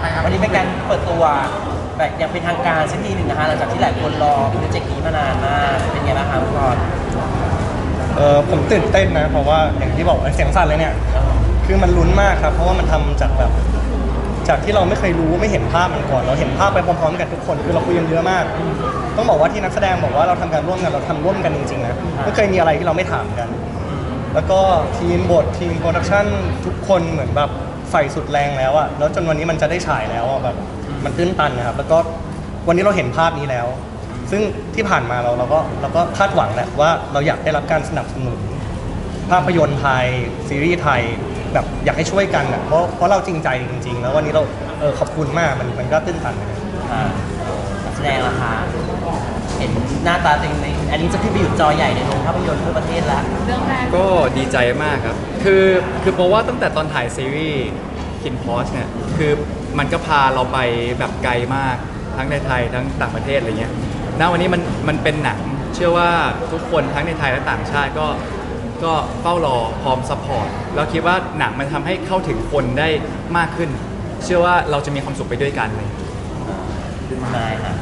ใช่ครับวันนี้เป็นการเปิดตัวแบบอย่างเป็นทางการสักทีหนึ่งนะคะหลังจากที่หลายคนรอโปรเจกต์นี้มานานมากเป็นไงบ้างคะคุณกรณ์เออผมตื่นเต้นนะ เพราะว่าอย่างที่บอกเสียงสั่นเลยเนี่ย คือมันลุ้นมากครับ เพราะว่ามันทำจากแบบ จากที่เราไม่เคยรู้ไม่เห็นภาพมันก่อน เราเห็นภาพไปพร้อมๆกันทุกคน คือเราคุยกันเยอะมาก ต้องบอกว่าที่นักแสดงบอกว่าเราทำการร่วมกันเราทำร่วมกันจริงๆนะไม่เคยมีอะไรที่เราไม่ถามกัน แล้วก็ทีมบททีมโปรดักชั่นทุกคนเหมือนแบบ ใส่สุดแรงแล้วอะแล้วจนวันนี้มันจะได้ฉายแล้วอะแบบมันตื้นตันนะครับ แล้วก็วันนี้เราเห็นภาพนี้แล้ว ซึ่งที่ผ่านมาเราเราก็เราก็คาดหวังแหละว่าเราอยากได้รับการสนับสนุน ภาพยนตร์ไทยซีรีส์ไทยแบบอยากให้ช่วยกันอะเพราะเพราะเราจริงใจจริง ๆ แล้ววันนี้เราเออขอบคุณมากมันมันก็ตื้นตันนะครับอ่านักแสดงล่ะคะ เห็นหน้าตาตัวเองในอันนี้จะขึ้นไปอยู่จอใหญ่ในโรงภาพยนตร์ทั่วประเทศแล้วเรื่องแรกก็ดีใจมากครับ คือคือเพราะว่าตั้งแต่ตอนถ่ายซีรีส์คินพอสเนี่ย คือมันก็พาเราไปแบบไกลมาก ทั้งในไทยทั้งต่างประเทศอะไรเงี้ยณวันนี้มันมันเป็นหนัง เชื่อว่าทุกคนทั้งในไทยและต่างชาติก็ก็เฝ้ารอพร้อมซัพพอร์ตแล้วคิดว่าหนังมันทำให้เข้าถึงคนได้มากขึ้น เชื่อว่าเราจะมีความสุขไปด้วยกันเลยนายค่ะ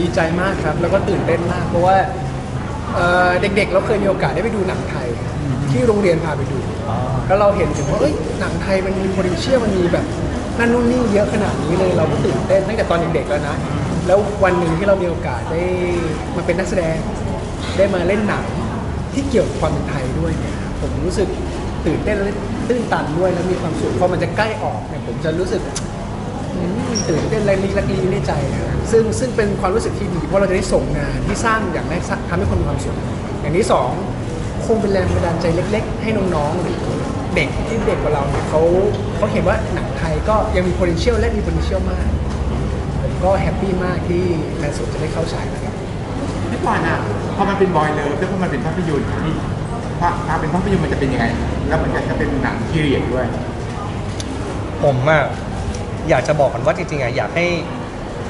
ดีใจมากครับ แล้วก็ตื่นเต้นมาก เพราะว่าเอ่อเด็กๆ เราเคยมีโอกาสได้ไปดูหนังไทย ที่โรงเรียนพาไปดู แล้วเราเห็นถึงว่าเอ้ยหนังไทยมันมี potential มันมีแบบนั่นนู่นนี่เยอะขนาดนี้เลย เราก็ตื่นเต้นตั้งแต่ตอนเด็กๆแล้วนะ แล้ววันหนึ่งที่เรามีโอกาสได้มาเป็นนักแสดง ได้มาเล่นหนังที่เกี่ยวกับความเป็นไทยด้วยเนี่ยผมรู้สึกตื่นเต้นและตื้นตันด้วยแล้วมีความสุขพอมันจะใกล้ออกเนี่ยผมจะรู้สึกอืมตื่นเต้นและลิกลักลีในใจนะ ซึ่งซึ่งเป็นความรู้สึกที่ดี เพราะเราจะได้ส่งงานที่สร้างอย่างแรกทำให้คนมีความสุขอย่างที่สองคงเป็นแรงบันดาลใจเล็ก ๆ ให้น้องๆหรือเด็กที่เด็กกว่าเราเนี่ยเขาเขาเห็นว่าหนังไทยก็ยังมี potential และมี potential มากผมก็แฮปปี้มากที่แฟนสุดจะได้เข้าฉายนะครับพี่ก่อนอะพอมันเป็นบอยเลิฟแล้วพอมันเป็นภาพยนตร์ที่พอพอเป็นภาพยนตร์มันจะเป็นยังไง แล้วมันจะเป็นหนังพีเรียดด้วย ผมอะอยากจะบอกกันว่าจริงๆอะอยากให้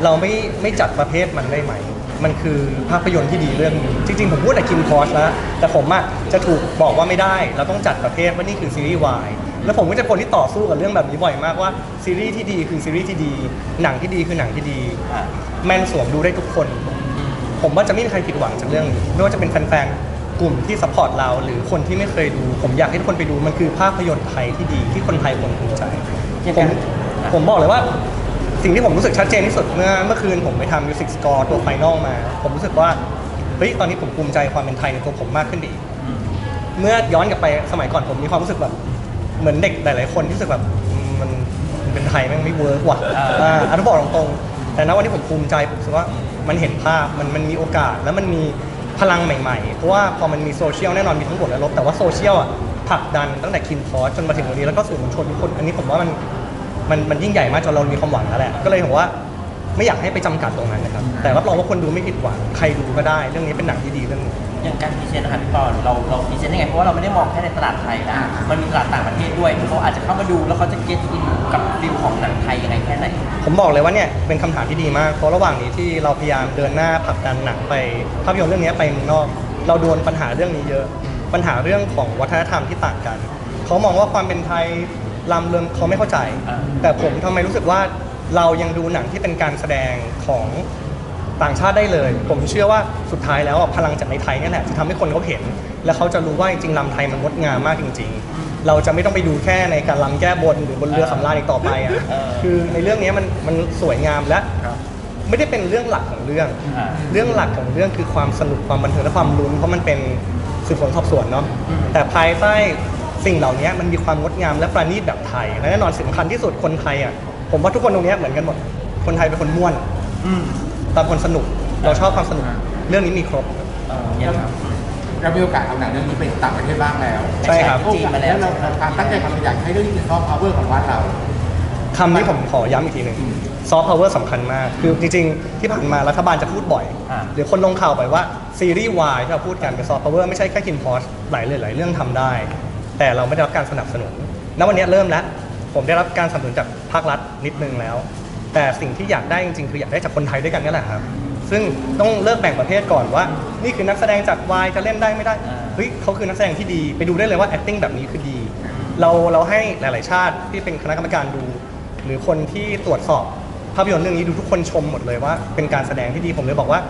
เราไม่ไม่จัดประเภทมันได้ไหม มันคือภาพยนตร์ที่ดีเรื่องหนึงจริงๆ ผมพูดแต่คิมคอสแล้วแต่ผมอะจะถูกบอกว่าไม่ได้ เราต้องจัดประเภทว่านี่คือซีรีส์วายแล้วผมก็จะคนที่ต่อสู้กับเรื่องแบบนี้บ่อยมากว่าซีรีส์ที่ดีคือซีรีส์ที่ดี หนังที่ดีคือหนังที่ดีอ่าแม่นสวมดูได้ทุกคน ผมว่าจะไม่มีใครผิดหวังจากเรื่องนี้ไม่ว่าจะเป็นแฟนๆกลุ่มที่ซัพพอร์ตเราหรือคนที่ไม่เคยดู ผมอยากให้ทุกคนไปดูมันคือภาพยนตร์ไทยที่ดีที่คนไทยควรภูมิใจอย่างผนั้มนผมบอกเลยว่า สิ่งที่ผมรู้สึกชัดเจนที่สุดเมื่อเมื่อคืนผมไปทำมิวสิกสกอร์ตัวไฟนอลมา ผมรู้สึกว่าเฮ้ยตอนนี้ผมภูมิใจความเป็นไทยในตัวผมมากขึ้นไปอีกเมื่อย้อนกลับไปสมัยก่อนผมมีความรู้สึกแบบเหมือนเด็กหลายๆคนที่รู้สึกแบบอืมมันมันเป็นไทยแม่งไม่เวิร์กว่ะอ่าอ่าอันนี้บอกตรงๆแต่ณวันนี้ผมภูมิใจผมรู้สึกว่ามันเห็นภาพมันมันมีโอกาสแล้วมันมีพลังใหม่ๆ เพราะว่าพอมันมีโซเชียลแน่นอนมีทั้งบวกและลบแต่ว่าโซเชียลอะผลักดันตั้งแต่คินพอสจนมาถึงวันนี้แล้วก็สื่อมวลชนทุกคน อันนี้ผมว่ามัน มันมันยิ่งใหญ่มากจนเรามีความหวังแล้วแหละ ก็เลยผมว่าไม่อยากให้ไปจำกัดตรงนั้นนะครับ แต่รับรองว่าคนดูไม่ผิดหวัง ใครดูก็ได้ เรื่องนี้เป็นหนังที่ดีเรื่องหนึง อย่างการพรีเซนต์นะคะพี่ปอนเราเราพรีเซนต์ยังไงเพราะว่าเราไม่ได้มองแค่ในตลาดไทยนะอ่ามัมันมีตลาดต่างประเทศด้วยเขาอาจจะเข้ามาดูแล้วเขาจะเก็ตอินกับฟิลของหนังไทยยังไงแค่ไหน ผมบอกเลยว่าเนี่ยเป็นคำถามที่ดีมาก เพราะระหว่างนี้ที่เราพยายามเดินหน้าผลักดันหนังไปภาพยนตร์เรื่องนี้ไปเมืองนอก เราโดนปัญหาเรื่องนี้เยอะ ปัญหาเรื่องของวัฒนธรรมที่ต่างกัน เขามองว่าความเป็นไทย ลำเรืองเขาไม่เข้าใจ อ่า แต่ผมทำไมรู้สึกว่าเรายังดูหนังที่เป็นการแสดงของต่างชาติได้เลย ผมเชื่อว่าสุดท้ายแล้วอะพลังจากในไทยเนี่ยแหละจะทำให้คนเขาเห็น และเขาจะรู้ว่าจริงๆลำไทยมันงดงามมากจริง ๆ เราจะไม่ต้องไปดูแค่ในการลำแก้บนหรือบนเรือสำราญอีกต่อไปอะเออ คือในเรื่องนี้มันมันสวยงามและ ครับ ไม่ได้เป็นเรื่องหลักของเรื่อง อ่าเรื่องหลักของเรื่องคือความสนุกความบันเทิงและความลุ้นเพราะมันเป็นสืบสวนสอบสวนเนาะอืมแต่ภายใต้ สิ่งเหล่านี้มันมีความงดงามและประณีตแบบไทยและแน่นอนสำคัญที่สุดคนไทยอะผมว่าทุกคนตรงเนี้ยเหมือนกันหมด คนไทยเป็นคนม่วนอืมตามคนสนุกเราชอบความสนุก เรื่องนี้มีครบเอออย่างครับเรามีโอกาสเอาหนังเรื่องนี้ไปต่างประเทศบ้างแล้วใช่ครับจีนมาแล้วเราความตั้งใจความอยากให้เรื่องนี้เป็นซอฟต์พาวเวอร์ของบ้านเราคำนี้ผมขอย้ำอีกทีหนึ่งซอฟต์พาวเวอร์สำคัญมาก คือจริงๆ ที่ผ่านมารัฐบาลจะพูดบ่อยอ่าหรือคนลงข่าวบ่อยว่า ซีรีส์วายที่เราพูดกันเป็นซอฟต์พาวเวอร์ไม่ใช่แค่คินพอสหลายเลยหลายเรื่องทำได้ แต่เราไม่ได้รับการสนับสนุนณวันนี้เริ่มแล้ว ผมได้รับการสนับสนุนจากภาครัฐนิดนึงแล้ว แต่สิ่งที่อยากได้จริงๆคืออยากได้จากคนไทยด้วยกันนี่แหละครับ ซึ่งต้องเลิกแบ่งประเภทก่อนว่า นี่คือนักแสดงจากวายจะเล่นได้ไม่ได้เฮ้ยเขาคือนักแสดงที่ดี ไปดูได้เลยว่า acting แบบนี้คือดี เราเราให้หลาย ๆ ชาติที่เป็นคณะกรรมการดู หรือคนที่ตรวจสอบภาพยนตร์เรื่องนี้ดูทุกคนชมหมดเลยว่าเป็นการแสดงที่ดีผมเลยบอกว่า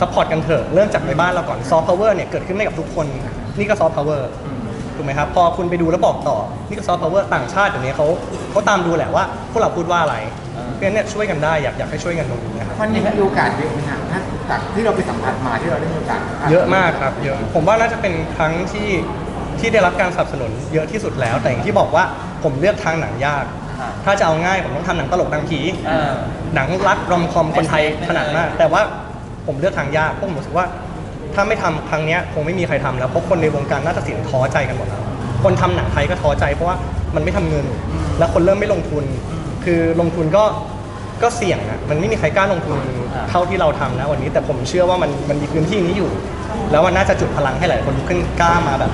ซัพพอร์ตกันเถอะเริ่มจากในบ้านเราก่อนซอฟต์พาวเวอร์เนี่ยเกิดขึ้นได้กับทุกคนนี่ก็ซอฟต์พาวเวอร์ ถูกไหมครับ พอคุณไปดูแล้วบอกต่อ นี่ก็ซอฟต์พาวเวอร์ต่างชาติเดี๋ยวนี้เขาเขาตามดูแหละว่าพวกเราพูดว่าอะไรเพราะฉะนั้นเนี่ยช่วยกันได้อยากอยากให้ช่วยกันตรงนี้นะครับ มันมีโอกาสเยอะไหมฮะถ้าจากที่เราไปสัมผัสมาที่เราได้มีโอกาสเยอะมากครับเยอะผมว่าน่าจะเป็นครั้งที่ที่ได้รับการสนับสนุนเยอะที่สุดแล้ว แต่อย่างที่บอกว่าผมเลือกทางหนังยากอ่าถ้าจะเอาง่ายผมต้องทำหนังตลกหนังผีอ่าหนังรักรอมคอมคนไทยไม่ถนัดมาก แต่ว่าผมเลือกทางยากเพราะผมรู้สึกว่า ถ้าไม่ทำครั้งนี้คงไม่มีใครทำแล้วเพราะคนในวงการน่าจะสินท้อใจกันหมดแล้วคนทำหนังไทยก็ท้อใจเพราะว่ามันไม่ทำเงิน แล้วคนเริ่มไม่ลงทุน คือลงทุนก็ก็เสี่ยงอะมันไม่มีใครกล้าลงทุนเท่าที่เราทำนะวันนี้ แต่ผมเชื่อว่ามันมันมีพื้นที่นี้อยู่ แล้วมันน่าจะจุดพลังให้หลายคนลุกขึ้นกล้ามาแบบ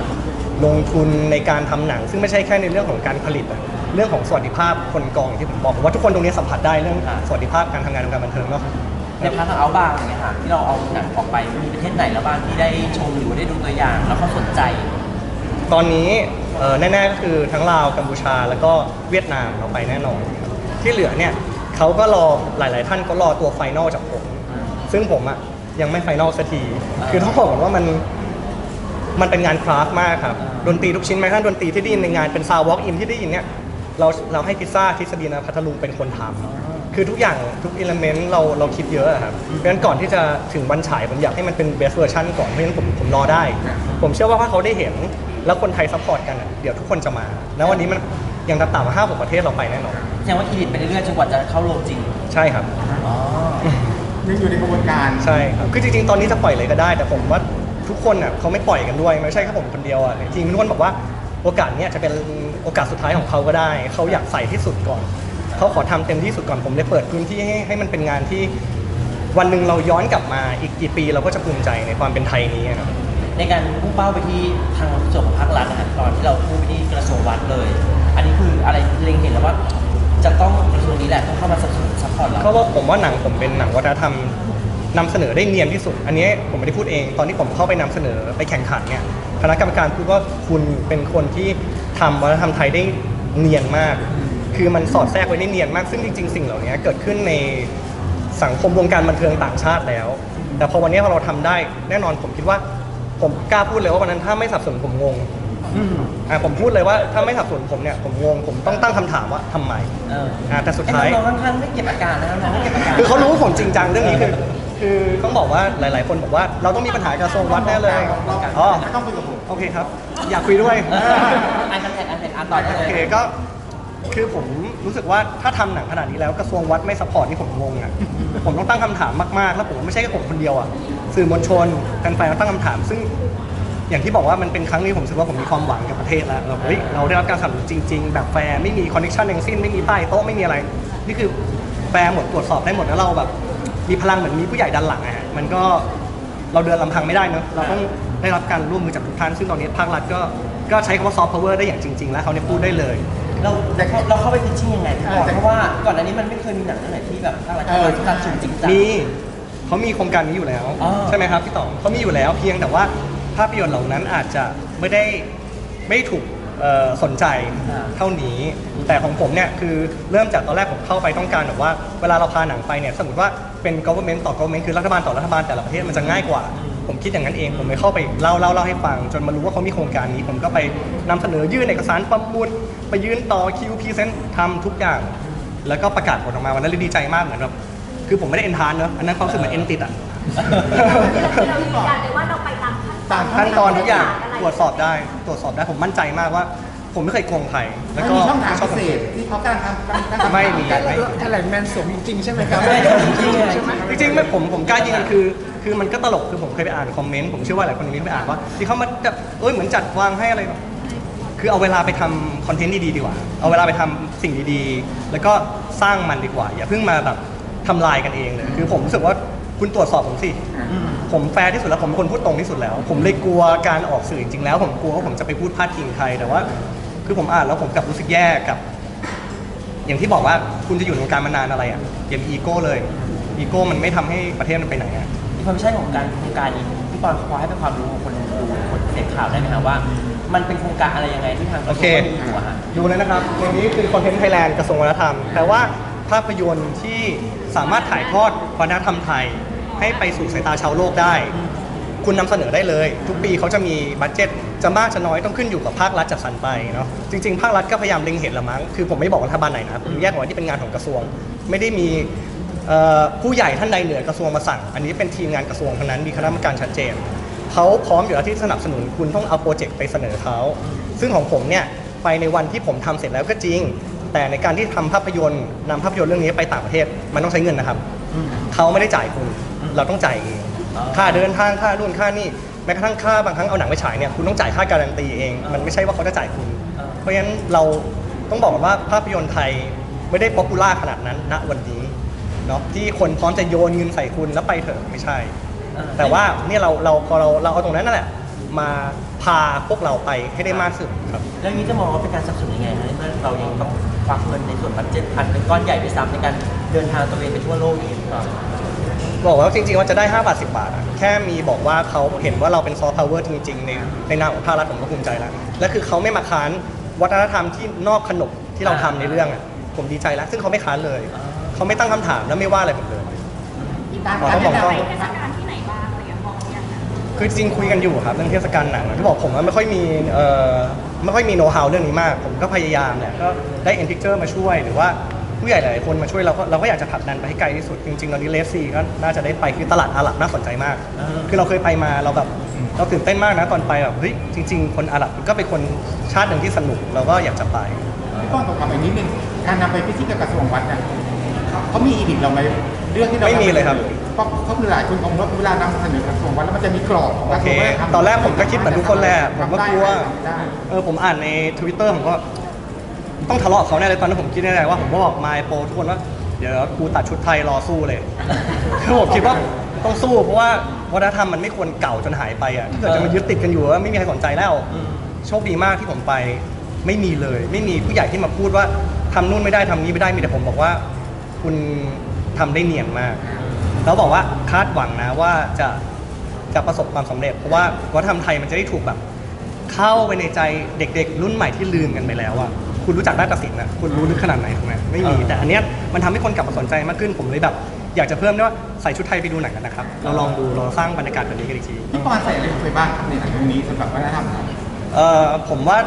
ลงทุนในการทำหนัง ซึ่งไม่ใช่แค่ในเรื่องของการผลิตอะเรื่องของสวัสดิภาพคนกองอย่างที่ผมบอกว่าทุกคนตรงนี้สัมผัสได้เรื่องสวัสดิภาพการทำงานในวงการบันเทิงเนาะ ในพาร์ทของเอาบ้างอย่างเงี้ยค่ะที่เราเอาหนังออกไปมีประเทศไหนแล้วบ้างที่ได้ชมหรือว่าได้ดูตัวอย่าง แล้วเขาสนใจ ตอนนี้เอ่อแน่ๆก็คือทั้งลาวกัมพูชาแล้วก็เวียดนามเราไปแน่นอนครับที่เหลือเนี่ยเขาก็รอหลาย ๆ ท่านก็รอตัวไฟนอลจากผม ซึ่งผมอะยังไม่ไฟนอลสักที อ่า คือต้องบอกก่อนว่ามันมันเป็นงานคราฟต์มากครับ ดนตรีทุกชิ้นแม้กระทั่งดนตรีที่ได้ยินในงานเป็นซาววอล์กอินที่ได้ยินเนี่ยเราเราให้พิซซ่าทฤษฎีนะพัทลุงเป็นคนทำ คือทุกอย่างทุกอิเลเมนต์เราเราคิดเยอะอะครับเพราะฉะนั้นก่อนที่จะถึงวันฉายผมอยากให้มันเป็นเบสเวอร์ชันก่อนเพราะฉะนั้นผมผมรอได้ ผมเชื่อว่าถ้าเขาได้เห็นแล้วคนไทยซัพพอร์ตกันอะเดี๋ยวทุกคนจะมา แล้ววันนี้มันยังต่ำๆมาห้าหกประเทศเราไปแน่นอนแสดงว่าอีดิทไปเรื่อยๆจนกว่าจะเข้าโรงจริงใช่ครับ อ๋อยังอยู่ในกระบวนการใช่ครับ คือจริงๆ ตอนนี้จะปล่อยเลยก็ได้ แต่ผมว่าทุกคนอะเขาไม่ปล่อยกันด้วย ไม่ใช่แค่ผมคนเดียวอะ จริงๆทุกคนบอกว่าโอกาสเนี้ยจะเป็นโอกาสสุดท้ายของเขาก็ได้ เขาอยากใส่ที่สุดก่อน เขาขอทำเต็มที่สุดก่อนผมเลยเปิดพื้นที่ให้ให้มันเป็นงานที่วันหนึ่งเราย้อนกลับมาอีกกี่ปีเราก็จะภูมิใจในความเป็นไทยนี้ครับในการพุ่งเป้าไปที่ทางส่วนของภาครัฐนะครับตอนที่เราพุ่งไปที่กระทรวงวัดเลย อันนี้คืออะไรเล็งเห็นแล้วว่าจะต้องกระทรวงนี้แหละต้องเข้ามาสนับสนุนซัพพอร์ตเราเพราะว่าผมว่าหนังผมเป็นหนังวัฒนธรรมนำเสนอได้เนียนที่สุด อันนี้ผมไม่ได้พูดเอง ตอนที่ผมเข้าไปนำเสนอไปแข่งขันเนี่ยคณะกรรมการพูดว่าคุณเป็นคนที่ทำวัฒนธรรมไทยได้เนียนมาก คือมันสอดแทรกไว้ได้เนียนมากซึ่งจริงๆ สิ่งเหล่านี้เกิดขึ้นในสังคมวงการบันเทิงต่างชาติแล้ว แต่พอวันนี้พอเราทำได้แน่นอนผมคิดว่าผมกล้าพูดเลยว่าวันนั้นถ้าไม่สนับสนุนผมงงอืมอะผมพูดเลยว่าถ้าไม่สนับสนุนผมเนี่ยผมงงผมต้องตั้งคำถามว่าทำไมเอออะแต่สุดท้ายไอ้น้องๆข้างๆไม่เก็บอาการนะครับน้องไม่เก็บอาการ คือเขารู้ว่าผมจริงจังเรื่องนี้คือคือต้องบอกว่าหลาย ๆ คนบอกว่าเราต้องมีปัญหากระทรวงวัดแน่เลยอ๋อไม่ต้องคุยกับผมโอเคครับ อยากคุยด้วยเอออันคอนแทคอันเป็นอันต่อได้โอเลเคยก็ คือผมรู้สึกว่าถ้าทำหนังขนาดนี้แล้วกระทรวงวัดไม่สปอร์ตนี่ผมงงอะ ผมต้องตั้งคำถามมากๆ แล้วผมไม่ใช่แค่ผมคนเดียวอะสื่อมวลชนแฟนๆก็ตั้งคำถาม ซึ่งอย่างที่บอกว่ามันเป็นครั้งนี้ผมรู้สึกว่าผมมีความหวังกับประเทศแล้วเราเฮ้ยเราได้รับการสนับสนุนจริง ๆ แบบแฟร์ไม่มีคอนเนคชั่นทั้งสิ้นไม่มีป้ายโต๊ะไม่มีอะไร นี่คือแฟร์หมดตรวจสอบได้หมดแล้วเราแบบ มีพลังเหมือนมีผู้ใหญ่ดันหลังอะฮะมันก็เราเดินลำพังไม่ได้เนอะเราต้องได้รับการร่วมมือจากทุกท่านซึ่งตอนนี้ภาครัฐก็ก็ใช้คำว่าซอฟต์พาวเวอร์ได้อย่างจริง ๆ แล้วเขาเนี่ยพูดได้เลย เราเราเข้าไปพิชชิ่งยังไงพี่บอลเออเพราะว่าก่อนหน้านี้มันไม่เคยมีหนังเรื่องไหนที่แบบอะไรที่เราการชมจริงจัง มีเขามีโครงการนี้อยู่แล้ว อ๋อ ใช่ไหมครับพี่ต๋องเขามีอยู่แล้วเพียงแต่ว่าภาพยนตร์เหล่านั้นอาจจะไม่ได้ไม่ถูกเอ่อสนใจเท่านี้ แต่ของผมเนี่ยคือเริ่มจากตอนแรกผมเข้าไปต้องการแบบว่าเวลาเราพาหนังไปเนี่ยสมมติว่าเป็น government ต่อ government คือรัฐบาลต่อรัฐบาลแต่ละประเทศมันจะง่ายกว่า ผมคิดอย่างนั้นเอง ผมเลยเข้าไปเล่าเล่าเล่าให้ฟัง จนมารู้ว่าเขามีโครงการนี้ ผมก็ไปนำเสนอยื่นเอกสารประมูลไปยื่นต่อคิวพรีเซนต์ทำทุกอย่าง แล้วก็ประกาศผลออกมาวันนั้นเลยดีใจมากเหมือนแบบคือผมไม่ได้เอนทานเนอะอันนั้นความรู้สึกเหมือนเอนติดอะเรายืนยันเลยว่าเราไปตามขั้นตอนขั้นตอนทุกอย่างตรวจสอบได้ตรวจสอบได้ผมมั่นใจมากว่า ผมไม่เคยโกงใครแล้วมันก็มีช่องทางชอบพิเศษที่เขากำลังทำกำลังทำไม่มีกันไม่แถลงแมนสมจริงๆใช่ไหมครับไม่ได้จริงๆเลยใช่ไหมจริงๆไม่ผมผมกล้ายืนยันคือ คือมันก็ตลกคือผมเคยไปอ่านคอมเมนต์ผมเชื่อว่าหลายคนนี้ไปอ่านว่าที่เขามาจะเอ้ยเหมือนจัดวางให้อะไรแบบคือเอาเวลาไปทำคอนเทนต์ดีๆดีกว่า เอาเวลาไปทำสิ่งดีๆ แล้วก็สร้างมันดีกว่า อย่าเพิ่งมาแบบทำลายกันเองเลยคือผมรู้สึกว่าคุณตรวจสอบผมสิ ผมแฟร์ที่สุดแล้วผมเป็นคนพูดตรงที่สุดแล้ว ผมเลยกลัวการออกสื่อจริงๆแล้ว ผมกลัวว่าผมจะไปพูดพาดพิงใครแต่ว่า คือผมอ่านแล้วผมกลับรู้สึกแย่กับ อย่างที่บอกว่าคุณจะอยู่ในวงการมานานอะไรอะอย่ามีอีโก้เลย อีโก้มันไม่ทำให้ประเทศมันไปไหนอะ ความใช่ของการโครงการนี้พี่บอลพอให้เป็นความรู้ของคนดูคนเสพข่าวได้ไหมครับว่า มันเป็นโครงการอะไรยังไงที่ทางกระทรวงโอเค มีอยู่อะฮะ ดูเลยนะครับอย่างนี้คือคอนเทนต์ไทยแลนด์กระทรวงวัฒนธรรมแปลว่าภาพยนตร์ที่สามารถถ่ายทอดวัฒนธรรมไทย ให้ไปสู่สายตาชาวโลกได้ คุณนำเสนอได้เลย ทุกปีเขาจะมีบัตเจ็ตจะมากจะน้อยต้องขึ้นอยู่กับภาครัฐจัดสรรไปเนาะจริงๆ ภาครัฐก็พยายามเล็งเห็นละมั้งคือผมไม่บอกรัฐบาลไหนนะผมแยกออกว่าที่เป็นงานของกระทรวง ไม่ได้มี เอ่อผู้ใหญ่ท่านใดเหนือกระทรวงมาสั่ง อันนี้เป็นทีมงานกระทรวงทั้งนั้นมีคณะกรรมการชัดเจนเขาพร้อมอยู่แล้วที่สนับสนุนคุณต้องเอาโปรเจกต์ไปเสนอเขาซึ่งของผมเนี่ยไปในวันที่ผมทำเสร็จแล้วก็จริง แต่ในการที่ทำภาพยนตร์นำภาพยนตร์เรื่องนี้ไปต่างประเทศมันต้องใช้เงินนะครับ เขาไม่ได้จ่ายคุณ เราต้องจ่ายเอง ค่าเดินทาง ค่านู่นค่านี่แม้กระทั่งค่าบางครั้งเอาหนังไปฉายเนี่ย คุณต้องจ่ายค่าการันตีเอง มันไม่ใช่ว่าเขาจะจ่ายคุณ เพราะฉะนั้นเราต้องบอกก่อนว่าภาพยนตร์ไทยไม่ได้ป๊อปปูล่าขนาดนั้นณวันนี้ เนาะที่คนพร้อมจะโยนเงินใส่คุณแล้วไปเถอะไม่ใช่อ่แต่ว่าเนี่ยเราเราพอเราเราเอาตรงนั้นนั่นแหละมาพาพวกเราไปให้ได้มากที่สุดครับแล้วนี้จะมองว่าเป็นการสนับสนุนยังไงนะเมื่อเรายังต้องควักเงินในส่วนบัตเจ็ตพันเป็นก้อนใหญ่ด้วยซ้ำในการเดินทางตระเวนไปทั่วโลกอย่างนี้หรือเปล่าบอกว่าจริงๆว่าจะได้ 5 บาท 10 บาทอะแค่มีบอกว่าเขาเห็นว่าเราเป็นซอฟต์พาวเวอร์จริงๆ ในในนามของภาครัฐผมก็ภูมิใจแล้ว และคือเขาไม่มาค้านวัฒนธรรมที่นอกขนบที่เราทำในเรื่องอะผมดีใจแล้ว ซึ่งเขาไม่ค้านเลยอ่า เขาไม่ตั้งคำถามและไม่ว่าอะไรผมเลยที่ตามขอการต้องแนะบอกนำต้องเทศกาลที่ไหนบ้างอะไรอย่างเงี้ยมองยังไงคือจริงคุยกันอยู่ครับเรื่องเทศกาลหนังที่บอกผมว่าไม่ค่อยมีเอ่อไม่ค่อยมีโน้ตฮาวเรื่องนี้มาก ผมก็พยายามแหละก็ได้เอ็นพิกเจอร์มาช่วย หรือว่าผู้ใหญ่หลายๆคนมาช่วยเราก็เราก็อยากจะผลักดันไปให้ไกลที่สุด จริงๆตอนนี้เลสซีก็น่าจะได้ไปคือตลาดอาหรับน่าสนใจมากอ่าคือเราเคยไปมาเราแบบเราตื่นเต้นมากนะตอนไปแบบเฮ้ยจริง ๆ คนอาหรับก็เป็นคนชาติหนึ่งที่สนุกเราก็อยากจะไป พี่ป้อนตรงกับอีกนิดนึงการนำไปพิชิตกับกระทรวงวัดเนี่ย เขาเขามีอีดิทเราไหมเรื่องที่เราไม่มีเลยครับ เพราะเพราะหลายคนคงว่าเวลานำเสนอกระทรวงวัดแล้วมันจะมีกรอบของกโอระทเครวงวัฒนธรรมตอนแรกผมก็คิดเหมือนทุกคนแหละผมก็กลัว ทำได้เออผมอ่านใน Twitter ผมก็ต้องทะเลาะกับเขาแน่เลยตอนนั้นผมคิดในใจว่าผมก็บอกมายโปรทุกคนว่าเดี๋ยวกูตัดชุดไทยรอสู้เลย คือผมคิดว่าต้องสู้เพราะว่าวัฒนธรรมมันไม่ควรเก่าจนหายไปอะถ้าเกิดจะมายึดติดกันอยู่ว่าไม่มีใครสนใจแล้วอืมโชคดีมากที่ผมไปไม่มีเลย ไม่มีผู้ใหญ่ที่มาพูดว่าทำนู่นไม่ได้ทำนี้ไม่ได้มีแต่ผมบอกว่า คุณทำได้เนียนมาก แล้วบอกว่าคาดหวังนะว่าจะจะประสบความสำเร็จ เพราะว่าวัฒนธรรมไทยมันจะได้ถูกแบบ เข้าไปในใจเด็กๆ รุ่นใหม่ที่ลืมกันไปแล้วอะคุณรู้จักนาฏศิลป์อะคุณรู้ลึกขนาดไหนถูกไหมไม่มี เออ แต่อันเนี้ยมันทำให้คนกลับมาสนใจมากขึ้น ผมเลยแบบ อยากจะเพิ่มด้วยว่าใส่ชุดไทยไปดูหนังกันนะครับ เราลองดูเราสร้างบรรยากาศแบบนี้กันอีกที พี่ปอนใส่อะไรลงไปบ้างครับในหนังเรื่องนี้สำหรับวัฒนธรรมไทยเอ่อผมว่า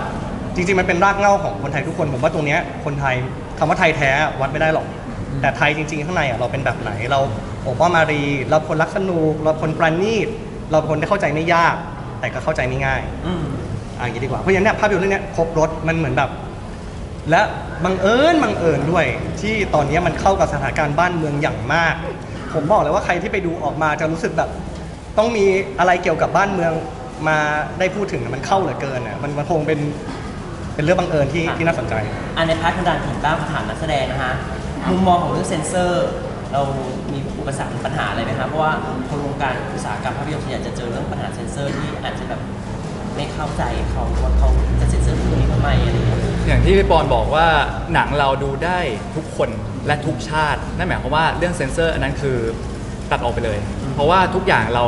จริงๆ มันเป็นรากเหง้าของคนไทยทุกคน ผมว่าตรงเนี้ยคนไทยคำว่าไทยแท้วัดไม่ได้หรอก แต่ไทยจริงๆ ข้างในอะเราเป็นแบบไหนเราโอป้ามารี เราคนรักสนุกเราคนประณีตเราคนที่เข้าใจไม่ยาก แต่ก็เข้าใจไม่ง่ายอืมอะอย่างนี้ดีกว่าเพราะฉะนั้นเนี่ยภาพยนตร์เรื่องเนี้ยครบรถมันเหมือนแบบ และบังเอิญบังเอิญด้วย ที่ตอนเนี้ยมันเข้ากับสถานการณ์บ้านเมืองอย่างมาก ผมบอกเลยว่าใครที่ไปดูออกมาจะรู้สึกแบบ ต้องมีอะไรเกี่ยวกับบ้านเมืองมาได้พูดถึงอะมันเข้าเหลือเกินอะมันมันคงเป็นเป็นเรื่องบังเอิญที่ค่ะที่น่าสนใจ อันในพาร์ทของการถึงบ้างถามนักแสดงนะฮะ มุมมองของเรื่องเซนเซอร์ เรามีอุปสรรคปัญหาอะไรไหมครับเพราะว่าคนวงการอุตสาหกรรมภาพยนตร์ส่วนใหญ่จะเจอเรื่องปัญหาเซนเซอร์ที่อาจจะแบบไม่เข้าใจเขาว่าเขาจะเซนเซอร์ตรงนี้ทำไมอะไรอย่างเงี้ย อย่างที่พี่ปอนบอกว่าหนังเราดูได้ทุกคนและทุกชาติ นั่นหมายความว่าเรื่องเซนเซอร์อันนั้นคือตัดออกไปเลยเพราะว่าทุกอย่างเรา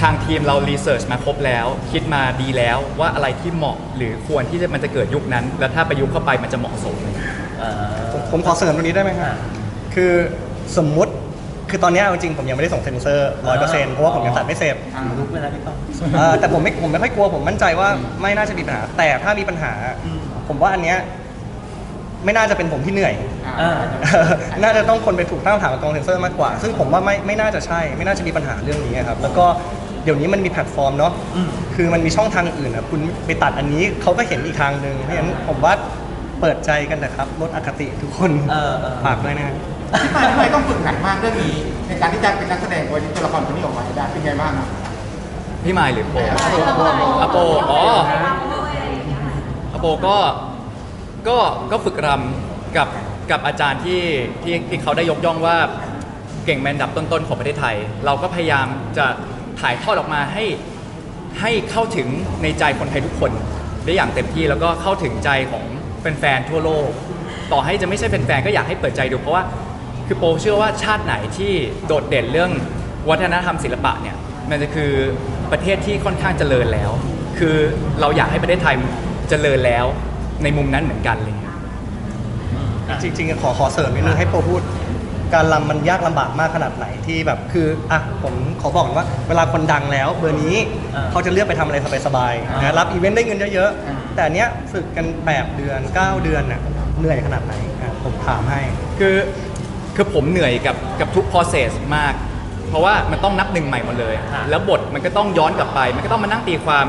ทางทีมเรารีเสิร์ชมาครบแล้ว คิดมาดีแล้วว่าอะไรที่เหมาะหรือควรที่จะมันจะเกิดยุคนั้น แล้วถ้าประยุกต์เข้าไปมันจะเหมาะสมเอ่อ ผมผมขอเสริมตรงนี้ได้ไหมครับ คือสมมุติคือตอนเนี้ยเอาจริงๆผมยังไม่ได้ส่งเซนเซอร์ร้อยเปอร์เซ็นต์เพราะว่าผมยังตัดไม่เสร็จลุกเลยนะพี่ป้องเอ่อแต่ผมไม่ผมไม่ค่อยกลัวผมมั่นใจว่าไม่น่าจะมีปัญหา แต่ถ้ามีปัญหาอืมผมว่าอันเนี้ยไม่น่าจะเป็นผมที่เหนื่อยอ่าน่าจะต้องคนไปถูกตั้งคำถามกับกองเซนเซอร์มากกว่า ซึ่งผมว่าไม่ไม่น่าจะใช่ ไม่น่าจะมีปัญหาเรื่องนี้ครับ แล้วก็เดี๋ยวนี้มันมีแพลตฟอร์มเนาะอืมคือมันมีช่องทางอื่นนะคุณไปตัดอันนี้เขาก็เห็นอีกทางหนึ่งเพราะฉะนั้นผมว่า เปิดใจกันนะครับลดอคติทุกคนเออเออ ฝากด้วยนะ ที่มาที่ไปต้องฝึกหนักมากเรื่องนี้ ในการที่จะเป็นนักแสดงวันนี้ตัวละครตัวนี้ออกมาให้ได้เป็นไงบ้างครับ พี่มายหรือโปอโปอโปอ๋ออโปก็ ก็ ก็ฝึกรำกับ กับอาจารย์ที่ ที่ที่เขาได้ยกย่องว่า เก่งแมนดับต้นๆของประเทศไทย เราก็พยายามจะถ่ายทอดออกมาให้ ให้เข้าถึงในใจคนไทยทุกคนได้อย่างเต็มที่ แล้วก็เข้าถึงใจของ แฟนๆทั่วโลก ต่อให้จะไม่ใช่แฟนก็อยากให้เปิดใจดู เพราะว่าคือโปเชื่อว่าชาติไหนที่โดดเด่นเรื่องวัฒนธรรมศิลปะเนี่ยมันจะคือประเทศที่ค่อนข้างเจริญแล้ว คือเราอยากให้ประเทศไทยเจริญแล้วในมุมนั้นเหมือนกันเลยจริงๆขอขอเสริมนิดนึงให้โปพูด การรำมันยากลำบากมากขนาดไหนที่แบบคืออะผมขอบอกก่อนว่าเวลาคนดังแล้วเบอร์นี้อ่าเขาจะเลือกไปทำอะไรสบายๆอ่านะรับอีเวนต์ได้เงินเยอะๆ แต่อันเนี้ยฝึกกัน8เดือน 9 เดือนน่ะเหนื่อยขนาดไหนอะผมถามให้คือคือผมเหนื่อยกับกับทุก process มาก เพราะว่ามันต้องนับหนึ่งใหม่หมดเลยค่ะแล้วบทมันก็ต้องย้อนกลับไป มันก็ต้องมานั่งตีความ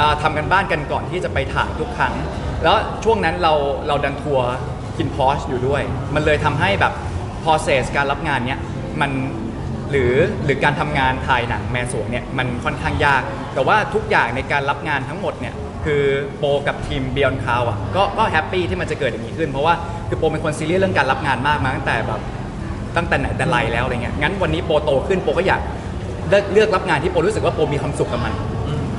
อ่าทำกันบ้านกันก่อนที่จะไปถ่ายทุกครั้ง แล้วช่วงนั้นเราเราดันทัวร์กินพอชอยู่ด้วย มันเลยทำให้แบบ process การรับงานเนี้ยมันหรือหรือการทำงานถ่ายหนังแมนสวงเนี่ยมันค่อนข้างยาก แต่ว่าทุกอย่างในการรับงานทั้งหมดเนี่ยคือโปรกับทีม Beyond Cloud อะก็ก็แฮปปี้ที่มันจะเกิดอย่างนี้ขึ้น เพราะว่าคือโปรเป็นคนซีเรียสเรื่องการรับงานมากมาตั้งแต่แบบตั้งแต่ไหนแต่ไรแล้วอะไรเงี้ยงั้นวันนี้โปรโตขึ้นโปรก็อยากเลือกเลือกรับงานที่โปรรู้สึกว่าโปรมีความสุขกับมัน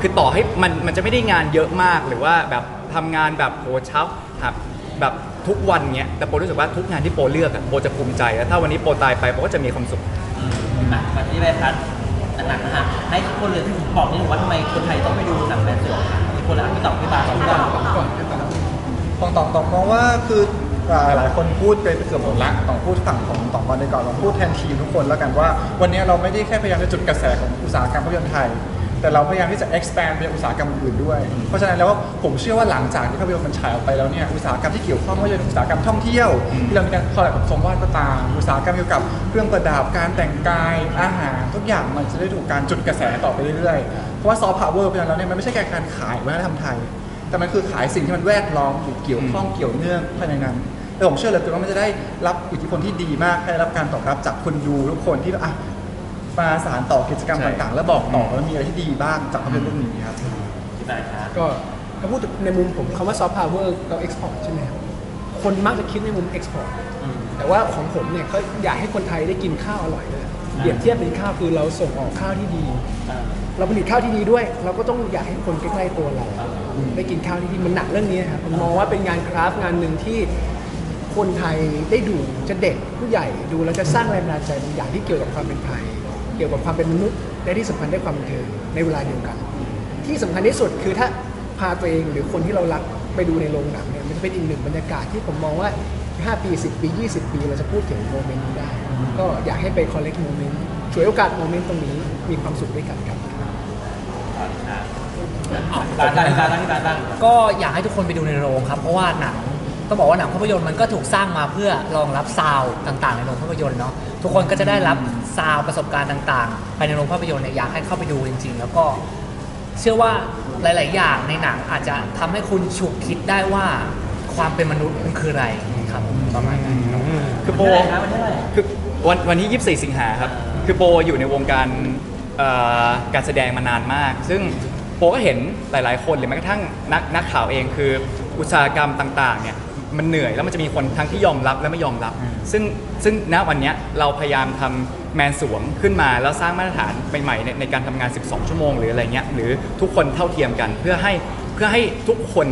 คือต่อให้มันมันจะไม่ได้งานเยอะมากหรือว่าแบบทำงานแบบโหเช้าครับแบบ ทุกวันเงี้ยแต่โปรรู้สึกว่าทุกงานที่โปรเลือกอะโปรจะภูมิใจแล้วถ้าวันนี้โปรตายไปโปรก็จะมีความสุขอืมอะมาที่ใบพัดหนักๆนะฮะให้ทุกคนเลยที่ผมบอกนิดนึงว่าทำไมคนไทยต้องไปดูหนังแมนสวงมีคนละพี่ตอบพี่บาสพี่บาสก่อนให้ต่อตองตองตองมองว่าคืออ่าหลายคนพูดไปเกือบหมดละต้องพูดฝั่งของตองก่อนเลยก่อนลองพูดแทนทีมทุกคนแล้วกันว่า วันนี้เราไม่ได้แค่พยายามจะจุดกระแสของอุตสาหกรรมภาพยนตร์ไทย แต่เราพยายามที่จะ expand ไปยังอุตสาหกรรมอื่นด้วย เพราะฉะนั้นแล้วผมเชื่อว่าหลังจากที่ภาพยนตร์มันฉายออกไปแล้วเนี่ยอุตสาหกรรมที่เกี่ยวข้องไม่ว่าจะเป็นอุตสาหกรรมท่องเที่ยวที่เรามีการคอลแลบกับทรงวาดก็ตาม อุตสาหกรรมเกี่ยวกับเครื่องประดับการแต่งกายอาหารทุกอย่างมันจะได้ถูกการจุดกระแสต่อไปเรื่อยๆ เพราะว่าซอฟต์พาวเวอร์เพราะฉะนั้นแล้วเนี่ยมันไม่ใช่แค่การขายวัฒนธรรมไทย แต่มันคือขายสิ่งที่มันแวดล้อมอยู่เกี่ยวข้องเกี่ยวเนื่องภายในนั้นแต่ผมเชื่อเลยว่ามันจะได้รับอิทธิพลที่ดีมากได้รับการตอบรับจากคนดูทุกคนที่อะ มาสารต่อกิจกรรมใช่ ต่างๆ แล้วบอกต่อว่ามีอะไรที่ดีบ้างจากภาพยนตร์เรื่องนี้ครับพี่บาสครับ ก็ถ้าพูดในมุมผมคำว่าซอฟต์พาวเวอร์เราเอ็กซ์พอร์ตใช่ไหมครับคนมักจะคิดในมุมเอ็กซ์พอร์ตอืมแต่ว่าของผมเนี่ยก็อยากให้คนไทยได้กินข้าวอร่อยเลยเปรียบเทียบเป็นข้าวคือเราส่งออกข้าวที่ดีอ่าเราผลิตข้าวที่ดีด้วย เราก็ต้องอยากให้คนใกล้ๆตัวเรา ได้กินข้าวที่ดีมันหนักเรื่องนี้ครับผมมองว่าเป็นงานคราฟต์งานหนึ่งที่คนไทยได้ดูจะเด็กผู้ใหญ่ดูแล้วจะสร้างแรงบันดาลใจบางอย่างที่เกี่ยวกับความเป็นไทย เกี่ยวกับความเป็นมนุษย์และที่สำคัญได้ความบันเทิงในเวลาเดียวกัน ที่สำคัญที่สุดคือถ้าพาตัวเองหรือคนที่เรารักไปดูในโรงหนังเนี่ยมันจะเป็นอีกหนึ่งบรรยากาศที่ผมมองว่า 5 ปี 10 ปี 20 ปีเราจะพูดถึงโมเมนต์นี้ได้ ก็อยากให้ไปคอลเลกต์โมเมนต์ฉวยโอกาสโมเมนต์ตรงนี้มีความสุขด้วยกันครับบาสบ้างพี่บาสบ้างพี่บาสบ้างก็อยากให้ทุกคนไปดูในโรงครับ เพราะว่าหนัง ต้องบอกว่าหนังภาพยนตร์มันก็ถูกสร้างมาเพื่อรองรับซาวด์ต่างๆ ในโรงภาพยนตร์เนาะทุกคนก็จะได้รับซาวด์ประสบการณ์ต่างๆภายในโรงภาพยนตร์เนี่ยอยากให้เข้าไปดูจริง ๆ แล้วก็เชื่อว่าหลาย ๆ อย่างในหนังอาจจะทำให้คุณฉุกคิดได้ว่าความเป็นมนุษย์มันคืออะไรครับผมประมาณนั้นครับคือโปรวันที่เท่าไหร่ครับวันที่เท่าไหร่คือวันวันที่ 24 สิงหาครับ คือโปรอยู่ในวงการเอ่อการแสดงมานานมาก ซึ่งโปรก็เห็นหลาย ๆ คนหรือแม้กระทั่งนักนักข่าวเองคืออุตสาหกรรมต่าง ๆ เนี่ย มันเหนื่อยแล้วมันจะมีคนทั้งที่ยอมรับและไม่ยอมรับ ซึ่งซึ่งณวันเนี้ยเราพยายามทำแมนสวงขึ้นมาแล้วสร้างมาตรฐานใหม่ๆในในการทำงาน 12 ชั่วโมงหรืออะไรเงี้ยหรือทุกคนเท่าเทียมกันเพื่อให้เพื่อให้ทุกคน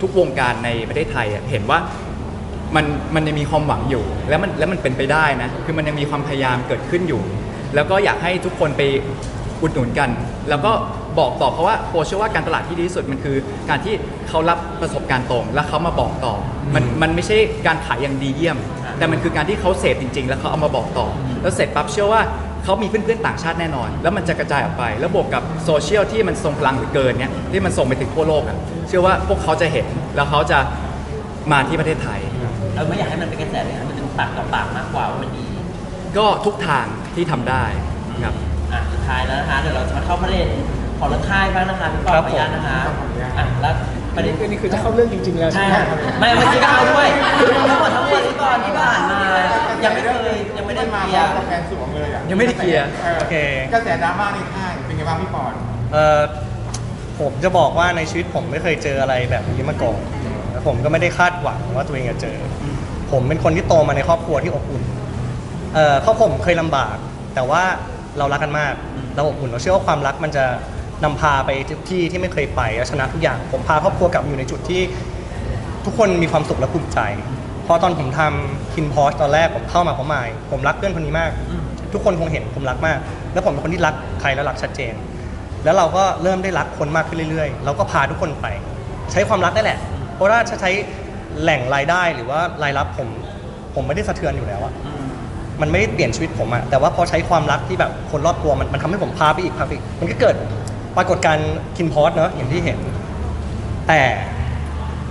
ทุกวงการในประเทศไทยอะเห็นว่า มันมันยังมีความหวังอยู่ แล้วมันแล้วมันเป็นไปได้นะ คือมันยังมีความพยายามเกิดขึ้นอยู่ แล้วก็อยากให้ทุกคนไปอุดหนุนกัน แล้วก็ บอกต่อเพราะว่าโปรเชื่อว่าการตลาดที่ดีที่สุดมันคือ การที่เขารับประสบการณ์ตรง แล้วเขามาบอกต่อ มันมันไม่ใช่การขายอย่างดีเยี่ยม แต่มันคือการที่เขาเสพจริง ๆ แล้วเขาเอามาบอกต่อ แล้วเสร็จปั๊บเชื่อว่าเขามีเพื่อนๆต่างชาติแน่นอน แล้วมันจะกระจายออกไป แล้วบวกกับโซเชียลที่มันทรงพลังเหลือเกินเนี่ยที่มันส่งไปถึงทั่วโลกอะเชื่อว่าพวกเขาจะเห็นแล้วเขาจะมาที่ประเทศไทย เราไม่อยากให้มันเป็นกระแสเลยครับมันเป็นปากต่อปากมากกว่าว่ามันดี ก็ทุกทางที่ทำได้ครับ อะสุดท้ายแล้วนะคะเดี๋ยวเราจะมาเข้าประเด็น ของเรื่องค่ายบ้างนะคะพี่ปอครับขออนุญาตนะคะอะแล้วประเด็นอันนี้คือจะเข้าเรื่องจริง ๆ แล้วใช่ใช่ไหมค่ะไม่เมื่อกี้ก็เอาด้วยคือทั้งหมดทั้งมวลที่ก่อนที่ผ่านมายังไม่เคยยังไม่ได้มาเคลียร์กับแฟนสวงเลยอะยังไม่ได้เคลียร์โอเค กระแสดราม่าในค่ายเป็นไงบ้างพี่ปอนเอ่อผมจะบอกว่าในชีวิตผมไม่เคยเจออะไรแบบนี้มาก่อนแล้วผมก็ไม่ได้คาดหวังว่าตัวเองจะเจอ ผมเป็นคนที่โตมาในครอบครัวที่อบอุ่นเอ่อครอบครัวผมเคยลำบาก แต่ว่าเรารักกันมากเราอบอุ่นเราเชื่อว่าความรักมันจะ นำพาไปทุกที่ที่ไม่เคยไปแล้วชนะทุกอย่าง ผมพาครอบครัวกลับมาอยู่ในจุดที่ทุกคนมีความสุขและภูมิใจพอตอนผมทำคินพอชตอนแรกผมเข้ามาเพราะมายผมรักเพื่อนคนนี้มาก ทุกคนคงเห็นผมรักมาก แล้วผมเป็นคนที่รักใครแล้วรักชัดเจน แล้วเราก็เริ่มได้รักคนมากขึ้นเรื่อยๆ เราก็พาทุกคนไป ใช้ความรักได้แหละ เพราะว่าถ้าใช้แหล่งรายได้หรือว่ารายรับผมผมไม่ได้สะเทือนอยู่แล้วอะมันไม่ได้เปลี่ยนชีวิตผมอะแต่ว่าพอใช้ความรักที่แบบคนรอบตัวมันมันทำให้ผมพาไปอีกพาไปอีกมันก็เกิด ปรากฏการณ์คินพอสเนอะอย่างที่เห็น แต่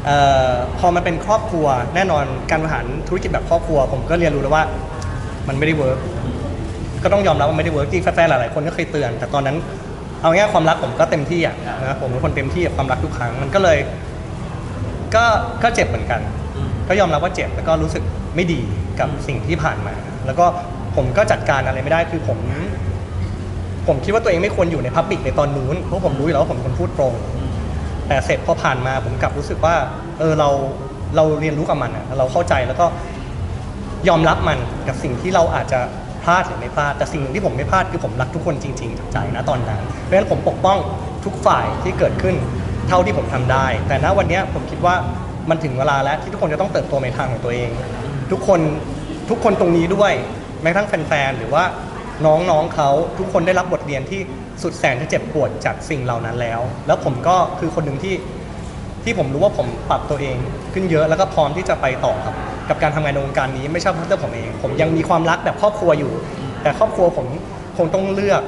เออพอมันเป็นครอบครัวแน่นอนการบริหารธุรกิจแบบครอบครัว ผมก็เรียนรู้แล้วว่ามันไม่ได้เวิร์กก็ต้องยอมรับว่าไม่ได้เวิร์กจริงแฟนๆหลายๆคนก็เคยเตือน แต่ตอนนั้นเอาง่ายความรักผมก็เต็มที่อะนะผมเป็นคนเต็มที่กับความรักทุกครั้งมันก็เลยก็ก็เจ็บเหมือนกัน ก็ยอมรับว่าเจ็บแล้วก็รู้สึกไม่ดีกับสิ่งที่ผ่านมา แล้วก็ผมก็จัดการอะไรไม่ได้คือผม ผมคิดว่าตัวเองไม่ควรอยู่ในพับบิกในตอนนู้นเพราะผมรู้อยู่แล้วว่าผมเป็นคนพูดตรง แต่เสร็จพอผ่านมาผมกลับรู้สึกว่า เออเราเราเรียนรู้กับมันอะเราเข้าใจแล้วก็ยอมรับมันกับสิ่งที่เราอาจจะพลาดหรือไม่พลาดแต่สิ่งหนึ่งที่ผมไม่พลาดคือผมรักทุกคนจริงๆจากใจนะตอนนั้นเพราะฉะนั้นผมปกป้องทุกฝ่ายที่เกิดขึ้นเท่าที่ผมทำได้ แต่ณวันนี้ผมคิดว่ามันถึงเวลาแล้วที่ทุกคนจะต้องเติบโตในทางของตัวเอง ทุกคนทุกคนตรงนี้ด้วยแม้กระทั่งแฟนๆหรือว่า น้องๆเขาทุกคนได้รับบทเรียนที่สุดแสนจะเจ็บปวดจากสิ่งเหล่านั้นแล้ว แล้วผมก็คือคนหนึ่งที่ที่ผมรู้ว่าผมปรับตัวเองขึ้นเยอะแล้วก็พร้อมที่จะไปต่อครับ กับการทำงานในวงการนี้ไม่ใช่เพราะตัวผมเอง ผมยังมีความรักแบบครอบครัวอยู่ แต่ครอบครัวผมคงต้องเลือก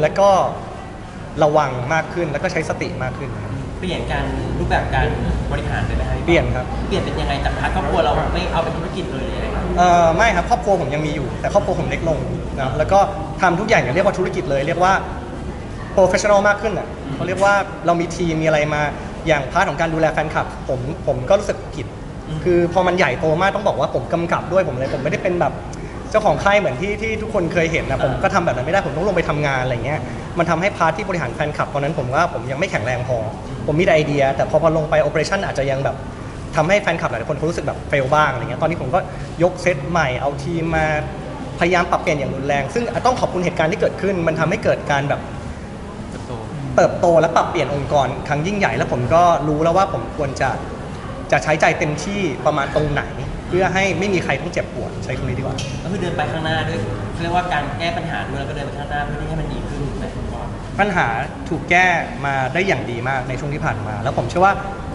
และก็ระวังมากขึ้นแล้วก็ใช้สติมากขึ้นครับเปลี่ยนการรูปแบบการบริหารไปไหมครับพี่เปลี่ยนครับเปลี่ยนเป็นยังไงจากพาร์ทครอบครัวเราไม่เอาเป็นธุรกิจเลยหรือยังไงครับเออไม่ครับครอบครัวผมยังมีอยู่ แต่ครอบครัวผมเล็กลง นะแล้วก็ทำทุกอย่างอย่าเรียกว่าธุรกิจเลย เรียกว่า professional มากขึ้นอะเขาเรียกว่าเรามีทีมมีอะไรมาอย่างพาร์ทของการดูแลแฟนคลับ ผมผมก็รู้สึกผิด คือพอมันใหญ่โตมากต้องบอกว่าผมกำกับด้วยผมเลยผมไม่ได้เป็นแบบเจ้าของค่ายเหมือนที่ที่ทุกคนเคยเห็นนะผมก็ทำแบบนั้นไม่ได้ผมต้องลงไปทำงานอะไรเงี้ยมันทำให้พาร์ทที่บริหารแฟนคลับตอนนั้นผมว่าผมยังไม่แข็งแรงพอ ผมมีแต่ไอเดีย แต่พอพอลงไปโอเปอเรชั่นอาจจะยังแบบ ทำให้แฟนคลับหลายๆคนเขารู้สึกแบบเฟลบ้างอะไรเงี้ย ตอนนี้ผมก็ยกเซตใหม่เอาทีมมา พยายามปรับเปลี่ยนอย่างรุนแรง ซึ่งต้องขอบคุณเหตุการณ์ที่เกิดขึ้น มันทำให้เกิดการแบบเติบโตและปรับเปลี่ยนองค์กรครั้งยิ่งใหญ่ แล้วผมก็รู้แล้วว่าผมควรจะจะใช้ใจเต็มที่ประมาณตรงไหน เพื่อให้ไม่มีใครต้องเจ็บปวดใช้คำนี้ดีกว่า ก็คือเดินไปข้างหน้าด้วยเขาเรียกว่าการแก้ปัญหาด้วยแล้วก็เดินไปข้างหน้าเพื่อที่ให้มันดีขึ้นไหมคุณพ่อปัญหาถูกแก้มาได้อย่างดีมากในช่วงที่ผ่านมา แล้วผมเชื่อว่า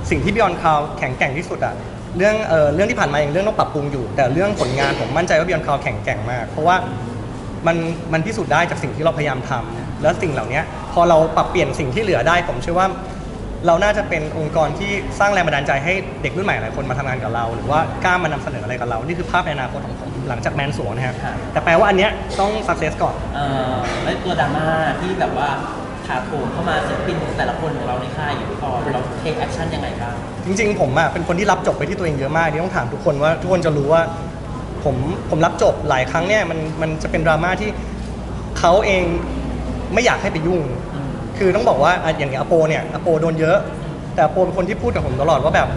สิ่งที่บิออนคาวแข็งแกร่งที่สุดอะ เรื่องเออเรื่องที่ผ่านมาอย่างเรื่องต้องปรับปรุงอยู่ แต่เรื่องผลงานผมมั่นใจว่าบิออนคาวแข็งแกร่งมาก เพราะว่ามันมันพิสูจน์ได้จากสิ่งที่เราพยายามทำแล้วสิ่งเหล่านี้พอเราปรับเปลี่ยนสิ่งที่เหลือได้ ผมเชื่อว่า เราน่าจะเป็นองค์กรที่สร้างแรงบันดาลใจให้เด็กรุ่นใหม่หลายคนมาทำงานกับเรา หรือว่ากล้ามานำเสนออะไรกับเรา นี่คือภาพในอนาคตของผมหลังจากแมนสวงนะครับครับแต่แปลว่าอันเนี้ยต้องสักเซสก่อน เอ่อแล้วตัวดราม่าที่แบบว่า ถาโถมเข้ามาศิลปินแต่ละคนของเราในค่ายอยู่พี่ปอเราเทคแอคชั่นยังไงบ้างจริงๆ ผมอะเป็นคนที่รับจบไปที่ตัวเองเยอะมากนี่ต้องถามทุกคนว่าทุกคนจะรู้ว่า ผมผมรับจบหลายครั้งเนี่ยมันมันจะเป็นดราม่าที่เขาเองไม่อยากให้ไปยุ่ง คือต้องบอกว่าอะอย่างอโปเนี่ยอโปโดนเยอะ แต่อโปเป็นคนที่พูดกับผมตลอดว่าแบบ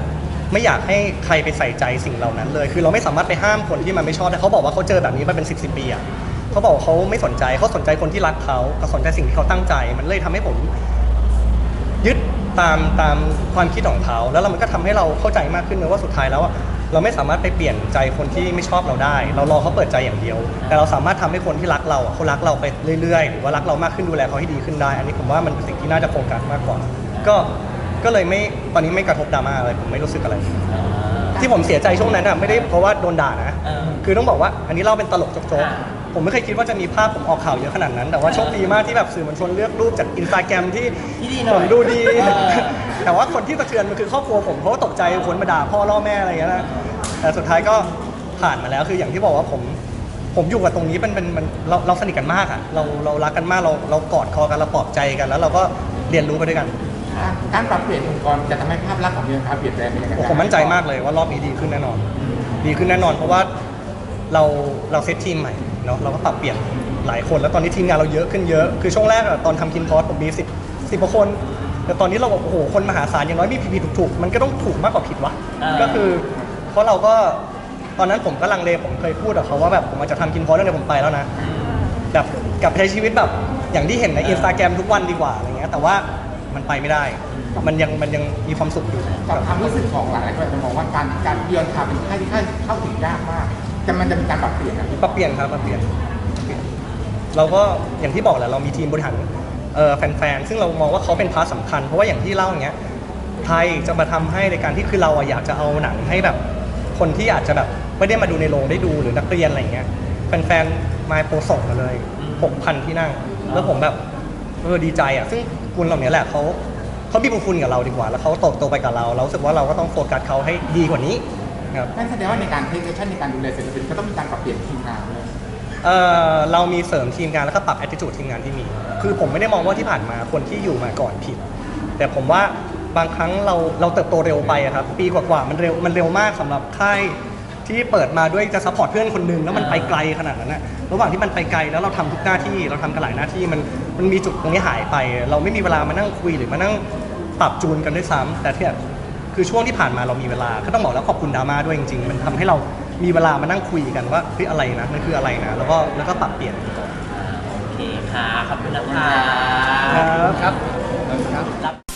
ไม่อยากให้ใครไปใส่ใจสิ่งเหล่านั้นเลย คือเราไม่สามารถไปห้ามคนที่มันไม่ชอบแต่เขาบอกว่าเขาเจอแบบนี้มาเป็นสิบสิบปีอะ เขาบอกว่าเขาไม่สนใจเขาสนใจคนที่รักเขาเขาสนใจสิ่งที่เขาตั้งใจ มันเลยทำให้ผม ยึดตามตามความคิดของเขาแล้วเรามันก็ทำให้เราเข้าใจมากขึ้นนะว่าสุดท้ายแล้วอะเราไม่สามารถไปเปลี่ยนใจคนที่ไม่ชอบเราได้ เรารอเขาเปิดใจอย่างเดียว แต่เราสามารถทำให้คนที่รักเราอะเขารักเราไปเรื่อยๆหรือว่ารักเรามากขึ้นดูแลเขาให้ดีขึ้นได้ อันนี้ผมว่ามันเป็นสิ่งที่น่าจะโฟกัสมากกว่า ก็ก็เลยไม่ตอนนี้ไม่กระทบดราม่าอะไรผมไม่รู้สึกอะไร ที่ผมเสียใจช่วงนั้นอะไม่ได้เพราะว่าโดนด่านะเออคือต้องบอกว่าอันนี้เล่าเป็นตลกโจ๊กอ่าๆ ผมไม่เคยคิดว่าจะมีภาพผมออกข่าวเยอะขนาดนั้น แต่ว่าโชคดีมากที่แบบสื่อมวลชนเลือกรูปจากอินสตาแกรมที่ที่ดีหน่อยผมดูดี เออ แต่ว่าคนที่สะเทือนมันคือครอบครัวผมเพราะว่าตกใจคนมาด่าพ่อล่อแม่อะไรอย่างเงี้ยนะแต่สุดท้ายก็ผ่านมาแล้วคืออย่างที่บอกว่าผมผมอยู่กับตรงนี้เป็นเป็นมันเราเราสนิทกันมากอะเราเรารักกันมากเราเรากอดคอกันเราปลอบใจกันแล้วเราก็เรียนรู้ไปด้วยกัน การปรับเปลี่ยนองค์กรจะทำให้ภาพลักษณ์ของเมืองคาเปลี่ยนแปลงไปยังไงโอ้ผมมั่นใจมากเลยว่ารอบนี้ดีขึ้นแน่นอน ดีขึ้นแน่นอน เพราะว่าเราเราเซตทีมใหม่ เนาะเราก็ปรับเปลี่ยนหลายคน แล้วตอนนี้ทีมงานเราเยอะขึ้นเยอะคือช่วงแรกอะตอนทำคินพอสผมมีสิบสิบกว่าคน แต่ตอนนี้เราแบบโอ้โหคนมหาศาลอย่างน้อยมีผิดๆถูกๆมันก็ต้องถูกมากกว่าผิดวะอ่า ก็คือเพราะเราก็ตอนนั้นผมก็ลังเลผมเคยพูดกับเขาว่าแบบผมอาจจะทำคินพอสแล้วเนี่ยผมไปแล้วนะ แบบกลับไปใช้ชีวิตแบบอย่างที่เห็นในอินสตาแกรมทุกวันดีกว่าอะไรเงี้ยแต่ว่ามันไปไม่ได้ มันยังมันยังมีความสุขอยู่ กับความรู้สึกของหลายคนจะมองว่าการการเยือนคาเป็นค่ายที่ค่ายเข้าถึงยากมาก แต่มันจะมีการปรับเปลี่ยนนะปรับเปลี่ยนครับปรับเปลี่ยนปรับเปลี่ยน เราก็อย่างที่บอกแหละเรามีทีมบริหารเอ่อแฟนๆซึ่งเรามองว่าเขาเป็นพาร์ทสำคัญ เพราะว่าอย่างที่เล่าอย่างเงี้ยไทยจะมาทำให้ในการที่คือเราอะอยากจะเอาหนังให้แบบ คนที่อาจจะแบบไม่ได้มาดูในโรงได้ดูหรือนักเรียนอะไรอย่างเงี้ยแฟนๆมาโปรส่งมาเลย6,000 ที่นั่ง แล้วผมแบบเออดีใจอะซึ่งคุณเหล่านี้แหละเขาเขามีบุญคุณกับเราดีกว่า แล้วเขาโตโตไปกับเราเรารู้สึกว่าเราก็ต้องโฟกัสเขาให้ดีกว่านี้ ครับ นั่นแสดงว่าในการเทคชั่นในการดูแลศิลปินก็ต้องมีการปรับเปลี่ยนทีมงานเลยเอ่อเรามีเสริมทีมงานแล้วก็ปรับ attitude ทีมงานที่มี คือผมไม่ได้มองว่าที่ผ่านมาคนที่อยู่มาก่อนผิด แต่ผมว่าบางครั้งเราเราเติบโตเร็วไปอะครับ ปีกว่าๆมันเร็วมันเร็วมากสำหรับค่ายที่เปิดมาด้วยจะซัพพอร์ตเพื่อนคนหนึงแล้วมันไปไกลขนาดนั้นนะระหว่างที่มันไปไกลแล้วเราทำทุกหน้าที่เราทำกันหลายหน้าที่มันมันมีจุดตรงนี้หายไป เราไม่มีเวลามานั่งคุยหรือมานั่งปรับจูนกันด้วยซ้ำแต่ที่แบบ คือช่วงที่ผ่านมาเรามีเวลา ก็ต้องบอกแล้วขอบคุณดราม่าด้วยจริงๆ มันทำให้เรามีเวลามานั่งคุยกันว่าเฮ้ยอะไรนะนั่นคืออะไรนะ แล้วก็แล้วก็ปรับเปลี่ยนกันก่อนโอเคค่ะ ขอบคุณนะคะครับ ครับรับ